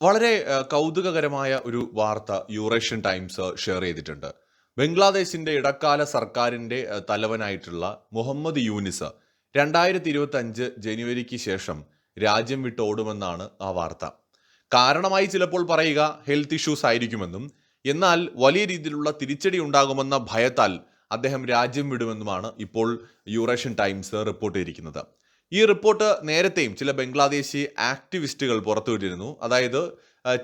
വളരെ കൗതുകകരമായ ഒരു വാർത്ത യൂറേഷ്യൻ ടൈംസ് ഷെയർ ചെയ്തിട്ടുണ്ട്. ബംഗ്ലാദേശിന്റെ ഇടക്കാല സർക്കാരിന്റെ തലവനായിട്ടുള്ള മുഹമ്മദ് യൂനിസ് രണ്ടായിരത്തി ഇരുപത്തി അഞ്ച് ജനുവരിക്ക് ശേഷം രാജ്യം വിട്ടോടുമെന്നാണ് ആ വാർത്ത. കാരണമായി ചിലപ്പോൾ പറയുക ഹെൽത്ത് ഇഷ്യൂസ് ആയിരിക്കുമെന്നും എന്നാൽ വലിയ രീതിയിലുള്ള തിരിച്ചടി ഉണ്ടാകുമെന്ന ഭയത്താൽ അദ്ദേഹം രാജ്യം വിടുമെന്നുമാണ് ഇപ്പോൾ യൂറേഷ്യൻ ടൈംസ് റിപ്പോർട്ട് ചെയ്തിരിക്കുന്നത്. ഈ റിപ്പോർട്ട് നേരത്തെയും ചില ബംഗ്ലാദേശി ആക്ടിവിസ്റ്റുകൾ പുറത്തുവിട്ടിരുന്നു. അതായത്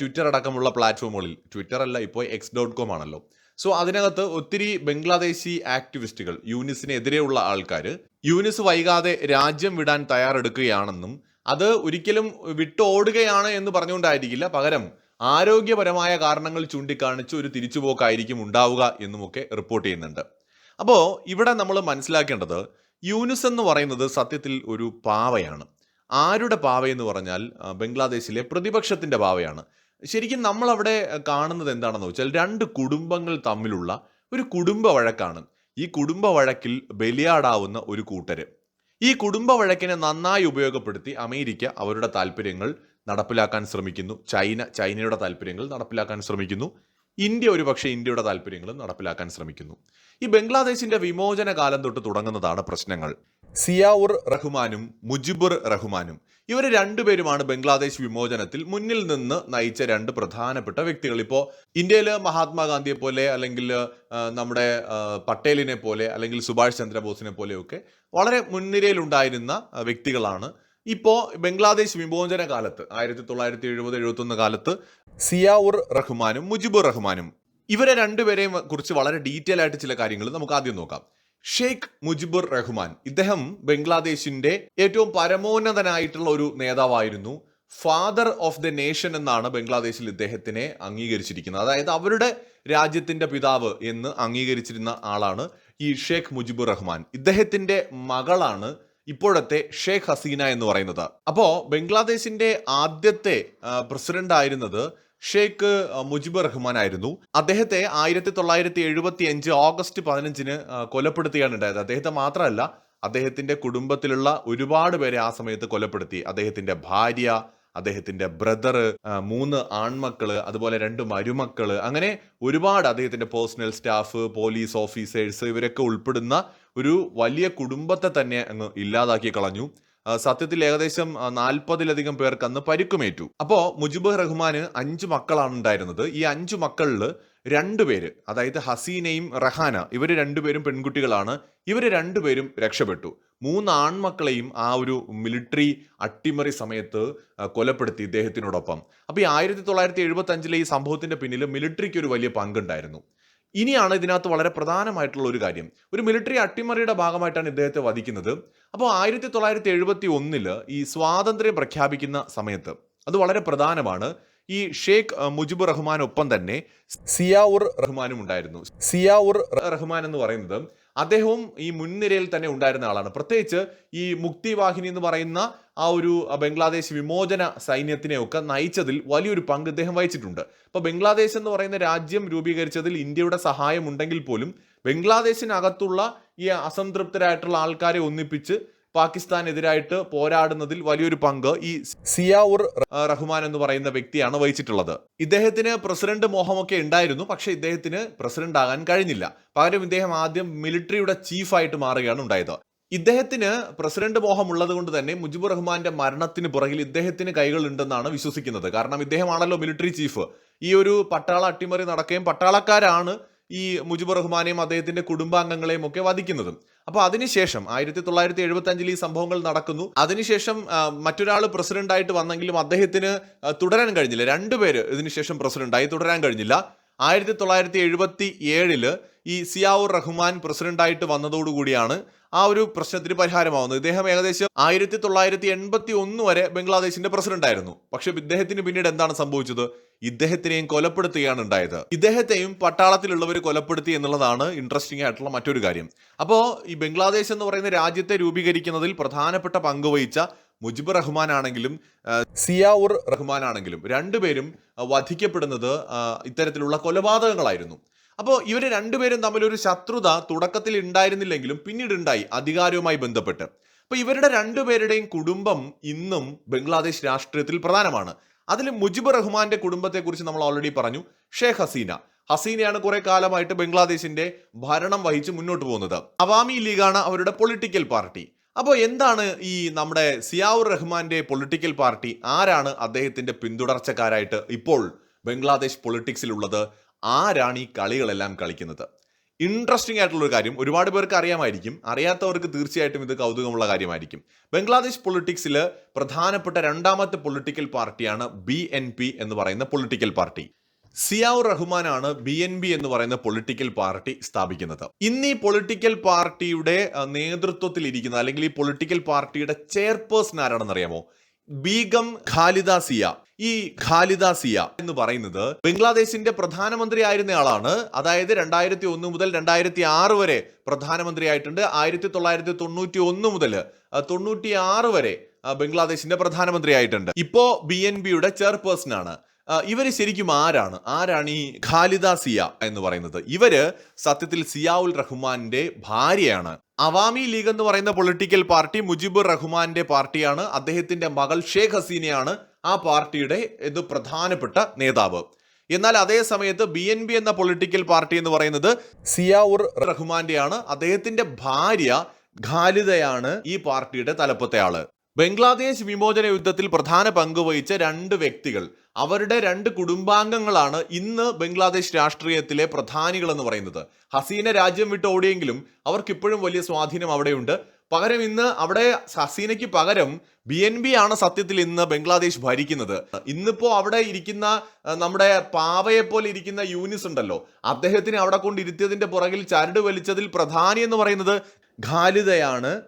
ട്വിറ്റർ അടക്കമുള്ള പ്ലാറ്റ്ഫോമുകളിൽ ട്വിറ്റർ അല്ല ഇപ്പോൾ എക്സ് ഡോട്ട് കോം ആണല്ലോ. സോ അതിനകത്ത് ഒത്തിരി ബംഗ്ലാദേശി ആക്ടിവിസ്റ്റുകൾ യൂനിസിനെതിരെയുള്ള ആൾക്കാർ യൂനിസ് വൈകാതെ രാജ്യം വിടാൻ തയ്യാറെടുക്കുകയാണെന്നും അത് ഒരിക്കലും വിട്ടോടുകയാണ് എന്ന് പറഞ്ഞുകൊണ്ടായിരിക്കില്ല. പകരം ആരോഗ്യപരമായ കാരണങ്ങൾ ചൂണ്ടിക്കാണിച്ച് ഒരു തിരിച്ചുപോക്കായിരിക്കും ഉണ്ടാവുക എന്നുമൊക്കെ റിപ്പോർട്ട് ചെയ്യുന്നുണ്ട്. അപ്പോൾ ഇവിടെ നമ്മൾ മനസ്സിലാക്കേണ്ടത് യൂനിസ് എന്ന് പറയുന്നത് സത്യത്തിൽ ഒരു പാവയാണ്. ആരുടെ പാവയെന്ന് പറഞ്ഞാൽ ബംഗ്ലാദേശിലെ പ്രതിപക്ഷത്തിന്റെ പാവയാണ്. ശരിക്കും നമ്മൾ അവിടെ കാണുന്നത് എന്താണെന്ന് വെച്ചാൽ രണ്ട് കുടുംബങ്ങൾ തമ്മിലുള്ള ഒരു കുടുംബ വഴക്കാണ്. ഈ കുടുംബ വഴക്കിൽ ബലിയാടാവുന്ന ഒരു കൂട്ടര്. ഈ കുടുംബ വഴക്കിനെ നന്നായി ഉപയോഗപ്പെടുത്തി അമേരിക്ക അവരുടെ താല്പര്യങ്ങൾ നടപ്പിലാക്കാൻ ശ്രമിക്കുന്നു. ചൈന ചൈനയുടെ താല്പര്യങ്ങൾ നടപ്പിലാക്കാൻ ശ്രമിക്കുന്നു. ഇന്ത്യ ഒരുപക്ഷെ ഇന്ത്യയുടെ താല്പര്യങ്ങൾ നടപ്പിലാക്കാൻ ശ്രമിക്കുന്നു. ഈ ബംഗ്ലാദേശിന്റെ വിമോചന കാലം തൊട്ട് തുടങ്ങുന്നതാണ് പ്രശ്നങ്ങൾ. സിയാവുർ റഹ്മാനും മുജിബുർ റഹ്മാനും ഇവർ രണ്ടുപേരുമാണ് ബംഗ്ലാദേശ് വിമോചനത്തിൽ മുന്നിൽ നിന്ന് നയിച്ച രണ്ട് പ്രധാനപ്പെട്ട വ്യക്തികൾ. ഇപ്പോൾ ഇന്ത്യയിൽ മഹാത്മാഗാന്ധിയെ പോലെ അല്ലെങ്കിൽ നമ്മുടെ പട്ടേലിനെ പോലെ അല്ലെങ്കിൽ സുഭാഷ് ചന്ദ്രബോസിനെ പോലെയൊക്കെ വളരെ മുൻനിരയിലുണ്ടായിരുന്ന വ്യക്തികളാണ് ഇപ്പോൾ ബംഗ്ലാദേശ് വിമോചന കാലത്ത് ആയിരത്തി തൊള്ളായിരത്തി എഴുപത് എഴുപത്തൊന്ന് കാലത്ത് സിയാവുർ റഹ്മാനും മുജിബുർ റഹ്മാനും ഇവരെ രണ്ടുപേരെയും കുറിച്ച് വളരെ ഡീറ്റെയിൽ ആയിട്ട് ചില കാര്യങ്ങൾ നമുക്ക് ആദ്യം നോക്കാം. ഷെയ്ഖ് മുജിബുർ റഹ്മാൻ ഇദ്ദേഹം ബംഗ്ലാദേശിന്റെ ഏറ്റവും പരമോന്നതനായിട്ടുള്ള ഒരു നേതാവായിരുന്നു. ഫാദർ ഓഫ് ദ നേഷൻ എന്നാണ് ബംഗ്ലാദേശിൽ ഇദ്ദേഹത്തിനെ അംഗീകരിച്ചിരിക്കുന്നത്. അതായത് അവരുടെ രാജ്യത്തിന്റെ പിതാവ് എന്ന് അംഗീകരിച്ചിരുന്ന ആളാണ് ഈ ഷെയ്ഖ് മുജിബുർ റഹ്മാൻ. ഇദ്ദേഹത്തിന്റെ മകളാണ് ഇപ്പോഴത്തെ ഷെയ്ഖ് ഹസീന എന്ന് പറയുന്നത്. അപ്പോൾ ബംഗ്ലാദേശിന്റെ ആദ്യത്തെ പ്രസിഡന്റ് ആയിരുന്നത് ഷെയ്ഖ് മുജിബ് റഹ്മാൻ ആയിരുന്നു. അദ്ദേഹത്തെ ആയിരത്തി തൊള്ളായിരത്തി എഴുപത്തി അഞ്ച് ഓഗസ്റ്റ് പതിനഞ്ചിന് കൊലപ്പെടുത്തുകയാണ് ഉണ്ടായത്. അദ്ദേഹത്തെ മാത്രമല്ല അദ്ദേഹത്തിന്റെ കുടുംബത്തിലുള്ള ഒരുപാട് പേരെ ആ സമയത്ത് കൊലപ്പെടുത്തി. അദ്ദേഹത്തിന്റെ ഭാര്യ അദ്ദേഹത്തിന്റെ ബ്രദർ മൂന്ന് ആൺമക്കൾ അതുപോലെ രണ്ട് മരുമക്കൾ അങ്ങനെ ഒരുപാട് അദ്ദേഹത്തിന്റെ പേഴ്സണൽ സ്റ്റാഫ് പോലീസ് ഓഫീസേഴ്സ് ഇവരൊക്കെ ഉൾപ്പെടുന്ന ഒരു വലിയ കുടുംബത്തെ തന്നെ അങ്ങ് ഇല്ലാതാക്കി കളഞ്ഞു. സത്യത്തിൽ ഏകദേശം നാൽപ്പതിലധികം പേർക്ക് അന്ന് പരിക്കുമേറ്റു. അപ്പോ മുജിബ് റഹ്മാന് അഞ്ച് മക്കളാണ് ഉണ്ടായിരുന്നത്. ഈ അഞ്ച് മക്കളിൽ രണ്ടുപേര് അതായത് ഹസീനയും റഹാന ഇവർ രണ്ടുപേരും പെൺകുട്ടികളാണ്. ഇവർ രണ്ടുപേരും രക്ഷപ്പെട്ടു. മൂന്ന് ആൺമക്കളെയും ആ ഒരു മിലിറ്ററി അട്ടിമറി സമയത്ത് കൊലപ്പെടുത്തി ഇദ്ദേഹത്തിനോടൊപ്പം. അപ്പൊ ഈ ആയിരത്തി തൊള്ളായിരത്തി എഴുപത്തി അഞ്ചിലെ ഈ സംഭവത്തിന്റെ പിന്നിൽ മിലിറ്ററിക്ക് ഒരു വലിയ പങ്കുണ്ടായിരുന്നു. ഇനിയാണ് ഇതിനകത്ത് വളരെ പ്രധാനമായിട്ടുള്ള ഒരു കാര്യം. ഒരു മിലിറ്ററി അട്ടിമറിയുടെ ഭാഗമായിട്ടാണ് ഇദ്ദേഹത്തെ വധിക്കുന്നത്. അപ്പോൾ ആയിരത്തി തൊള്ളായിരത്തി എഴുപത്തി ഒന്നിൽ ഈ സ്വാതന്ത്ര്യം പ്രഖ്യാപിക്കുന്ന സമയത്ത് അത് വളരെ പ്രധാനമാണ്. ഈ ഷെയ്ഖ് മുജിബ് റഹ്മാൻ റഹ്മാനൊപ്പം തന്നെ സിയാവുർ റഹ്മാനും ഉണ്ടായിരുന്നു സിയാവുർ റഹ്മാൻ എന്ന് പറയുന്നത് അദ്ദേഹവും ഈ മുൻനിരയിൽ തന്നെ ഉണ്ടായിരുന്ന ആളാണ്. പ്രത്യേകിച്ച് ഈ മുക്തി വാഹിനി എന്ന് പറയുന്ന ആ ഒരു ബംഗ്ലാദേശ് വിമോചന സൈന്യത്തിനെയൊക്കെ നയിച്ചതിൽ വലിയൊരു പങ്ക് ഇദ്ദേഹം വഹിച്ചിട്ടുണ്ട്. അപ്പൊ ബംഗ്ലാദേശ് എന്ന് പറയുന്ന രാജ്യം രൂപീകരിച്ചതിൽ ഇന്ത്യയുടെ സഹായം ഉണ്ടെങ്കിൽ പോലും ബംഗ്ലാദേശിനകത്തുള്ള ഈ അസംതൃപ്തരായിട്ടുള്ള ആൾക്കാരെ ഒന്നിപ്പിച്ച് പാകിസ്ഥാനെതിരായിട്ട് പോരാടുന്നതിൽ വലിയൊരു പങ്ക് ഈ സിയാവുർ റഹ്മാൻ എന്ന് പറയുന്ന വ്യക്തിയാണ് വഹിച്ചിട്ടുള്ളത്. ഇദ്ദേഹത്തിന് പ്രസിഡന്റ് മോഹമൊക്കെ ഉണ്ടായിരുന്നു പക്ഷെ ഇദ്ദേഹത്തിന് പ്രസിഡന്റ് ആകാൻ കഴിഞ്ഞില്ല. പകരം ഇദ്ദേഹം ആദ്യം മിലിറ്ററിയുടെ ചീഫായിട്ട് മാറുകയാണ് ഉണ്ടായത്. ഇദ്ദേഹത്തിന് പ്രസിഡന്റ് മോഹം ഉള്ളത് കൊണ്ട് തന്നെ മുജിബുർ റഹ്മാന്റെ മരണത്തിന് പുറകിൽ ഇദ്ദേഹത്തിന് കൈകൾ ഉണ്ടെന്നാണ് വിശ്വസിക്കുന്നത്. കാരണം ഇദ്ദേഹമാണല്ലോ മിലിറ്ററി ചീഫ്. ഈ ഒരു പട്ടാള അട്ടിമറി നടക്കുകയും പട്ടാളക്കാരാണ് ഈ മുജിബുർ റഹ്മാനെയും അദ്ദേഹത്തിന്റെ കുടുംബാംഗങ്ങളെയും ഒക്കെ വധിക്കുന്നതും. അപ്പൊ അതിനുശേഷം ആയിരത്തി തൊള്ളായിരത്തി എഴുപത്തി അഞ്ചിൽ ഈ സംഭവങ്ങൾ നടക്കുന്നു. അതിനുശേഷം മറ്റൊരാൾ പ്രസിഡന്റ് ആയിട്ട് വന്നെങ്കിലും അദ്ദേഹത്തിന് തുടരാൻ കഴിഞ്ഞില്ല. രണ്ടുപേര് ഇതിനുശേഷം പ്രസിഡന്റായി തുടരാൻ കഴിഞ്ഞില്ല. ആയിരത്തി തൊള്ളായിരത്തി എഴുപത്തി ഏഴിൽ ഈ സിയാവുർ റഹ്മാൻ പ്രസിഡന്റായിട്ട് വന്നതോടുകൂടിയാണ് ആ ഒരു പ്രശ്നത്തിന് പരിഹാരമാവുന്നത്. ഇദ്ദേഹം ഏകദേശം ആയിരത്തി തൊള്ളായിരത്തി എൺപത്തി ഒന്ന് വരെ ബംഗ്ലാദേശിന്റെ പ്രസിഡന്റായിരുന്നു. പക്ഷെ ഇദ്ദേഹത്തിന് പിന്നീട് എന്താണ് സംഭവിച്ചത്? ഇദ്ദേഹത്തിനെയും കൊലപ്പെടുത്തുകയാണ് ഉണ്ടായത്. ഇദ്ദേഹത്തെയും പട്ടാളത്തിലുള്ളവർ കൊലപ്പെടുത്തി എന്നുള്ളതാണ് ഇൻട്രസ്റ്റിംഗ് ആയിട്ടുള്ള മറ്റൊരു കാര്യം. അപ്പോൾ ഈ ബംഗ്ലാദേശ് എന്ന് പറയുന്ന രാജ്യത്തെ രൂപീകരിക്കുന്നതിൽ പ്രധാനപ്പെട്ട പങ്ക് വഹിച്ച മുജിബ് റഹ്മാൻ ആണെങ്കിലും സിയാവുർ റഹ്മാൻ ആണെങ്കിലും രണ്ടുപേരും വധിക്കപ്പെടുന്നത് ഇത്തരത്തിലുള്ള കൊലപാതകങ്ങളായിരുന്നു. അപ്പോൾ ഇവർ രണ്ടുപേരും തമ്മിൽ ഒരു ശത്രുത തുടക്കത്തിൽ ഉണ്ടായിരുന്നില്ലെങ്കിലും പിന്നീട് ഉണ്ടായി അധികാരവുമായി ബന്ധപ്പെട്ട്. അപ്പോൾ ഇവരുടെ രണ്ടുപേരുടെയും കുടുംബം ഇന്നും ബംഗ്ലാദേശ് രാഷ്ട്രീയത്തിൽ പ്രധാനമാണ്. അതിൽ മുജിബ് റഹ്മാന്റെ കുടുംബത്തെക്കുറിച്ച് നമ്മൾ ഓൾറെഡി പറഞ്ഞു ഷേഖ് ഹസീന. ഹസീനയാണ് കുറെ കാലമായിട്ട് ബംഗ്ലാദേശിന്റെ ഭരണം വഹിച്ച് മുന്നോട്ട് പോകുന്നത്. അവാമി ലീഗാണ് അവരുടെ പൊളിറ്റിക്കൽ പാർട്ടി അപ്പോൾ എന്താണ് ഈ നമ്മുടെ സിയാവുർ റഹ്മാന്റെ പൊളിറ്റിക്കൽ പാർട്ടി ആരാണ് അദ്ദേഹത്തിന്റെ പിന്തുടർച്ചക്കാരായിട്ട് ഇപ്പോൾ ബംഗ്ലാദേശ് പൊളിറ്റിക്സിലുള്ളത് ആരാണ് ഈ കളികളെല്ലാം കളിക്കുന്നത്? ഇൻട്രസ്റ്റിംഗ് ആയിട്ടുള്ള ഒരു കാര്യം. ഒരുപാട് പേർക്ക് അറിയാമായിരിക്കും. അറിയാത്തവർക്ക് തീർച്ചയായിട്ടും ഇത് കൗതുകമുള്ള കാര്യമായിരിക്കും. ബംഗ്ലാദേശ് പൊളിറ്റിക്സിൽ പ്രധാനപ്പെട്ട രണ്ടാമത്തെ പൊളിറ്റിക്കൽ പാർട്ടിയാണ് ബി എന്ന് പറയുന്ന പൊളിറ്റിക്കൽ പാർട്ടി. സിയാവുർ റഹ്മാനാണ് ബി എൻ ബി എന്ന് പറയുന്ന പൊളിറ്റിക്കൽ പാർട്ടി സ്ഥാപിക്കുന്നത്. ഇന്ന് ഈ പൊളിറ്റിക്കൽ പാർട്ടിയുടെ നേതൃത്വത്തിൽ ഇരിക്കുന്ന അല്ലെങ്കിൽ ഈ പൊളിറ്റിക്കൽ പാർട്ടിയുടെ ചെയർപേഴ്സൺ ആരാണെന്ന് അറിയാമോ ബീഗം ഖാലിദ സിയ ഈ ഖാലിദ സിയ എന്ന് പറയുന്നത് ബംഗ്ലാദേശിന്റെ പ്രധാനമന്ത്രി ആയിരുന്ന ആളാണ് അതായത് രണ്ടായിരത്തി ഒന്ന് മുതൽ രണ്ടായിരത്തി ആറ് വരെ പ്രധാനമന്ത്രിയായിട്ടുണ്ട്. ആയിരത്തി തൊള്ളായിരത്തി തൊണ്ണൂറ്റി ഒന്ന് മുതൽ തൊണ്ണൂറ്റി ആറ് വരെ ബംഗ്ലാദേശിന്റെ പ്രധാനമന്ത്രിയായിട്ടുണ്ട്. ഇപ്പോ ബി എൻ ബിയുടെ ചെയർപേഴ്സൺ ആണ് ആ, ഇവർ ശരിക്കും ആരാണ്? ആരാണ് ഈ ഖാലിദ സിയ എന്ന് പറയുന്നത്? ഇവർ സത്യത്തിൽ സിയാഉൽ റഹ്മാന്റെ ഭാര്യയാണ്. അവാമി ലീഗ് എന്ന് പറയുന്ന പൊളിറ്റിക്കൽ പാർട്ടി മുജിബുർ റഹ്മാന്റെ പാർട്ടിയാണ്. അദ്ദേഹത്തിന്റെ മകൾ ഷേഖ് ഹസീനയാണ് ആ പാർട്ടിയുടെ ഇത് പ്രധാനപ്പെട്ട നേതാവ്. എന്നാൽ അതേ സമയത്ത് ബി എൻ ബി എന്ന പൊളിറ്റിക്കൽ പാർട്ടി എന്ന് പറയുന്നത് സിയാഉർ റഹ്മാന്റെയാണ്. അദ്ദേഹത്തിന്റെ ഭാര്യ ഖാലിദയാണ് ഈ പാർട്ടിയുടെ തലപ്പത്തെ ആൾ. ബംഗ്ലാദേശ് വിമോചന യുദ്ധത്തിൽ പ്രധാന പങ്ക് വഹിച്ച രണ്ട് വ്യക്തികൾ. അവരുടെ രണ്ട് കുടുംബാംഗങ്ങളാണ് ഇന്ന് ബംഗ്ലാദേശ് രാഷ്ട്രീയത്തിലെ പ്രധാനികൾ എന്ന് പറയുന്നത്. ഹസീന രാജ്യം വിട്ട് ഓടിയെങ്കിലും അവർക്ക് ഇപ്പോഴും വലിയ സ്വാധീനം അവിടെയുണ്ട്. പകരം ഇന്ന് അവിടെ ഹസീനയ്ക്ക് പകരം ബി എൻ ബി ആണ് സത്യത്തിൽ ഇന്ന് ബംഗ്ലാദേശ് ഭരിക്കുന്നത്. ഇന്നിപ്പോ അവിടെ ഇരിക്കുന്ന നമ്മുടെ പാവയെ പോലെ ഇരിക്കുന്ന യൂനിസ് ഉണ്ടല്ലോ. അദ്ദേഹത്തിന് അവിടെ കൊണ്ടിരുത്തിയതിന്റെ പുറകിൽ ചരട് വലിച്ചതിൽ പ്രധാനി എന്ന് പറയുന്നത് ഖാലിദയാണ്.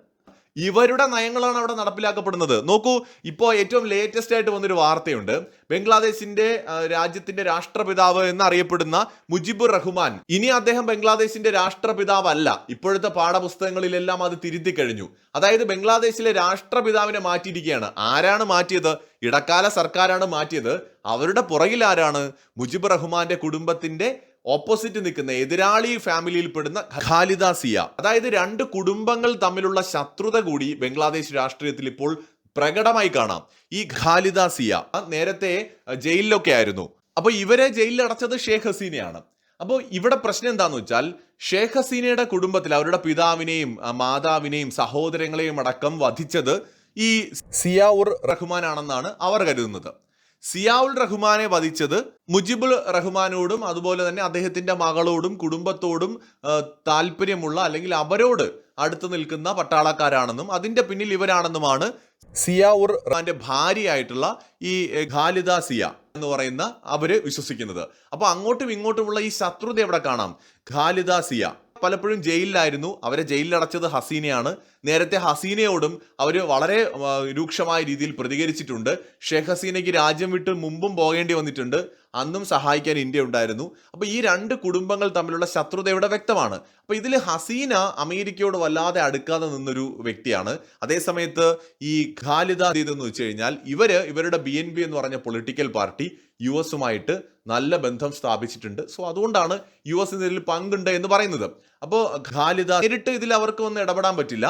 ഇവരുടെ നയങ്ങളാണ് അവിടെ നടപ്പിലാക്കപ്പെടുന്നത്. നോക്കൂ ഇപ്പോൾ ഏറ്റവും ലേറ്റസ്റ്റ് ആയിട്ട് വന്നൊരു വാർത്തയുണ്ട്. ബംഗ്ലാദേശിന്റെ രാജ്യത്തിന്റെ രാഷ്ട്രപിതാവ് എന്നറിയപ്പെടുന്ന മുജിബുർ റഹ്മാൻ. ഇനി അദ്ദേഹം ബംഗ്ലാദേശിന്റെ രാഷ്ട്രപിതാവല്ല. ഇപ്പോഴത്തെ പാഠപുസ്തകങ്ങളിലെല്ലാം അത് തിരുത്തി കഴിഞ്ഞു അതായത് ബംഗ്ലാദേശിലെ രാഷ്ട്രപിതാവിനെ മാറ്റിയിരിക്കുകയാണ്. ആരാണ് മാറ്റിയത്? ഇടക്കാല സർക്കാരാണ് മാറ്റിയത്. അവരുടെ പുറകിൽ ആരാണ്? മുജിബ് റഹ്മാന്റെ കുടുംബത്തിന്റെ ഓപ്പോസിറ്റ് നിൽക്കുന്ന എതിരാളി ഫാമിലിയിൽ പെടുന്ന ഖാലിദ സിയ. അതായത് രണ്ട് കുടുംബങ്ങൾ തമ്മിലുള്ള ശത്രുത കൂടി ബംഗ്ലാദേശ് രാഷ്ട്രീയത്തിൽ ഇപ്പോൾ പ്രകടമായി കാണാം. ഈ ഖാലിദ സിയ നേരത്തെ ജയിലിലൊക്കെ ആയിരുന്നു. അപ്പോൾ ഇവരെ ജയിലിൽ അടച്ചത് ഷേഖ് ഹസീനയാണ്. അപ്പോൾ ഇവിടെ പ്രശ്നം എന്താന്ന് വെച്ചാൽ ഷേഖ് ഹസീനയുടെ കുടുംബത്തിൽ അവരുടെ പിതാവിനെയും മാതാവിനെയും സഹോദരങ്ങളെയും അടക്കം വധിച്ചത് ഈ സിയാവുർ റഹ്മാൻ ആണെന്നാണ് അവർ കരുതുന്നത്. സിയാവുൽ റഹ്മാനെ വധിച്ചത് മുജിബുൾ റഹ്മാനോടും അതുപോലെ തന്നെ അദ്ദേഹത്തിന്റെ മകളോടും കുടുംബത്തോടും താല്പര്യമുള്ള അല്ലെങ്കിൽ അവരോട് അടുത്തു നിൽക്കുന്ന പട്ടാളക്കാരാണെന്നും അതിന്റെ പിന്നിൽ ഇവരാണെന്നുമാണ് സിയാവുർ റഹ്മാന്റെ ഭാര്യയായിട്ടുള്ള ഈ ഖാലിദ സിയ എന്ന് പറയുന്ന അവർ വിശ്വസിക്കുന്നത്. അപ്പൊ അങ്ങോട്ടും ഇങ്ങോട്ടുമുള്ള ഈ ശത്രുത എവിടെ കാണാം? ഖാലിദ സിയ. പലപ്പോഴും ജയിലിലായിരുന്നു. അവരെ ജയിലിലടച്ചത് ഹസീനയാണ്. നേരത്തെ ഹസീനയോടും അവർ വളരെ രൂക്ഷമായ രീതിയിൽ പ്രതികരിച്ചിട്ടുണ്ട്. ഷേഖ് ഹസീനയ്ക്ക് രാജ്യം വിട്ട് മുമ്പും പോകേണ്ടി വന്നിട്ടുണ്ട്. അന്നും സഹായിക്കാൻ ഇന്ത്യ ഉണ്ടായിരുന്നു. അപ്പോൾ ഈ രണ്ട് കുടുംബങ്ങൾ തമ്മിലുള്ള ശത്രുത ഇവിടെ വ്യക്തമാണ്? അപ്പോൾ ഇതിൽ ഹസീന അമേരിക്കയോട് വല്ലാതെ അടുക്കാതെ നിന്നൊരു വ്യക്തിയാണ്. അതേസമയത്ത് ഈ ഖാലിദ എന്ന് വെച്ച് കഴിഞ്ഞാൽ ഇവർ ഇവരുടെ ബി എന്ന് പറഞ്ഞ പൊളിറ്റിക്കൽ പാർട്ടി യു എസുമായിട്ട് നല്ല ബന്ധം സ്ഥാപിച്ചിട്ടുണ്ട്. സോ അതുകൊണ്ടാണ് യു എസ് ഇതിൽ പങ്കുണ്ട് എന്ന് പറയുന്നത്. അപ്പോൾ ഖാലിദ നേരിട്ട് ഇതിൽ അവർക്ക് ഒന്നും ഇടപെടാൻ പറ്റില്ല.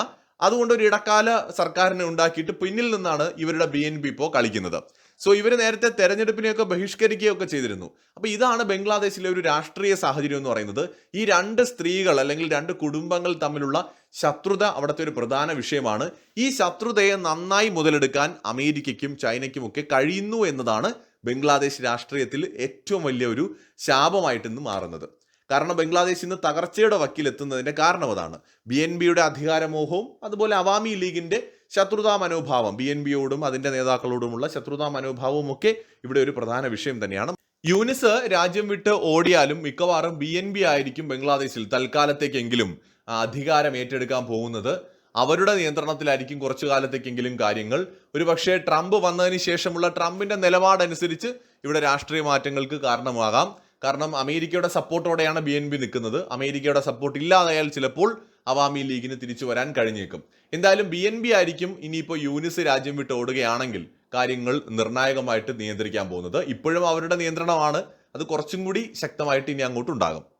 അതുകൊണ്ട് ഒരു ഇടക്കാല സർക്കാരിനെ ഉണ്ടാക്കിയിട്ട് പിന്നിൽ നിന്നാണ് ഇവരുടെ ബി എൻ ബി ഇപ്പോൾ കളിക്കുന്നത്. സോ ഇവർ നേരത്തെ തെരഞ്ഞെടുപ്പിനെയൊക്കെ ബഹിഷ്കരിക്കുകയൊക്കെ ചെയ്തിരുന്നു. അപ്പോൾ ഇതാണ് ബംഗ്ലാദേശിലെ ഒരു രാഷ്ട്രീയ സാഹചര്യം എന്ന് പറയുന്നത്. ഈ രണ്ട് സ്ത്രീകൾ അല്ലെങ്കിൽ രണ്ട് കുടുംബങ്ങൾ തമ്മിലുള്ള ശത്രുത അവിടുത്തെ ഒരു പ്രധാന വിഷയമാണ്. ഈ ശത്രുതയെ നന്നായി മുതലെടുക്കാൻ അമേരിക്കയ്ക്കും ചൈനയ്ക്കും ഒക്കെ കഴിയുന്നു എന്നതാണ് ബംഗ്ലാദേശ് രാഷ്ട്രീയത്തിൽ ഏറ്റവും വലിയ ഒരു ശാപമായിട്ട് ഇന്ന് മാറുന്നത്. കാരണം ബംഗ്ലാദേശ് ഇന്ന് തകർച്ചയുടെ വക്കിലെത്തുന്നതിന്റെ കാരണം അതാണ്. ബി എൻ ബിയുടെ അധികാരമോഹവും അതുപോലെ അവാമി ലീഗിന്റെ ശത്രുതാ മനോഭാവം ബി എൻ ബിയോടും അതിന്റെ നേതാക്കളോടുമുള്ള ശത്രുതാ മനോഭാവവും ഒക്കെ ഇവിടെ ഒരു പ്രധാന വിഷയം തന്നെയാണ്. യൂനിസ് രാജ്യം വിട്ട് ഓടിയാലും മിക്കവാറും ബി എൻ ബി ആയിരിക്കും ബംഗ്ലാദേശിൽ തൽക്കാലത്തേക്കെങ്കിലും അധികാരം ഏറ്റെടുക്കാൻ പോകുന്നത്. അവരുടെ നിയന്ത്രണത്തിലായിരിക്കും കുറച്ചു കാലത്തേക്കെങ്കിലും കാര്യങ്ങൾ. ഒരു പക്ഷേ ട്രംപ് വന്നതിന് ശേഷമുള്ള ട്രംപിന്റെ നിലപാടനുസരിച്ച് ഇവിടെ രാഷ്ട്രീയ മാറ്റങ്ങൾക്ക് കാരണമാകാം. കാരണം അമേരിക്കയുടെ സപ്പോർട്ടോടെയാണ് ബി എൻ ബി നിൽക്കുന്നത്. അമേരിക്കയുടെ സപ്പോർട്ട് ഇല്ലാതായാൽ ചിലപ്പോൾ അവാമി ലീഗിന് തിരിച്ചു വരാൻ കഴിഞ്ഞേക്കും. എന്തായാലും ബി എൻ ബി ആയിരിക്കും ഇനിയിപ്പോൾ യൂനിസ് രാജ്യം വിട്ട് ഓടുകയാണെങ്കിൽ കാര്യങ്ങൾ നിർണായകമായിട്ട് നിയന്ത്രിക്കാൻ പോകുന്നത്. ഇപ്പോഴും അവരുടെ നിയന്ത്രണമാണ്. അത് കുറച്ചും കൂടി ശക്തമായിട്ട് ഇനി അങ്ങോട്ടുണ്ടാകും.